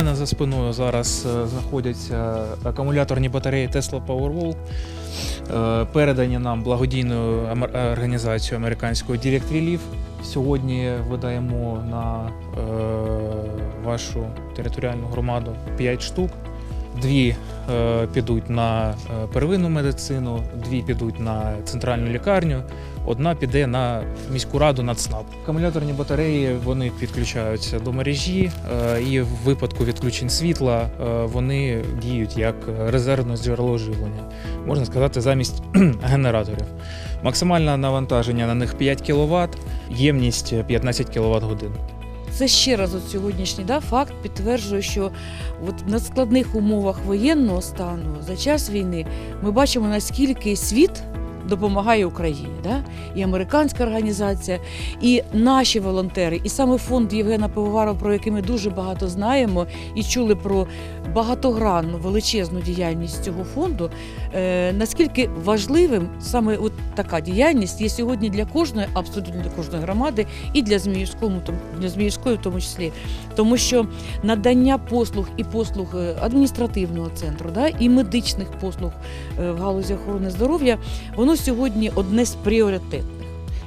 за спиною зараз е, знаходяться акумуляторні батареї Tesla Powerwall, е, передані нам благодійною е, організацією американською Direct Relief. Сьогодні видаємо на вашу територіальну громаду 5 штук. Дві е, підуть на е, первинну медицину, дві підуть на центральну лікарню, одна піде на міську раду на ЦНАП. Акумуляторні батареї вони підключаються до мережі, е, і в випадку відключень світла вони діють як резервне джерело живлення, можна сказати, замість генераторів. Максимальне навантаження на них 5 кВт, ємність 15 кВт годин. Це ще раз от сьогоднішній да, факт підтверджує, що от в надскладних умовах воєнного стану за час війни ми бачимо, наскільки світ допомагає Україні. Да? І американська організація, і наші волонтери, і саме фонд Євгена Пивоварова, про який ми дуже багато знаємо, і чули про багатогранну величезну діяльність цього фонду. Е, наскільки важливим саме от така діяльність є сьогодні для кожної, абсолютно для кожної громади, і для Зміївського, тому- для Зміївської в тому числі. Тому що надання послуг і послуг е, адміністративного центру, да, і медичних послуг е, в галузі охорони здоров'я, воно сьогодні одне з пріоритетних.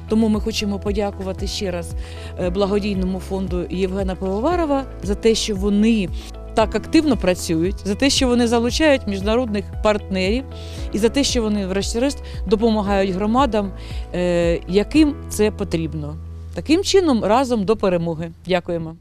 Тому ми хочемо подякувати ще раз е, благодійному фонду Євгена Пивоварова за те, що вони так активно працюють, за те, що вони залучають міжнародних партнерів, і за те, що вони, врешті-решт, допомагають громадам, е, яким це потрібно. Таким чином, разом до перемоги. Дякуємо.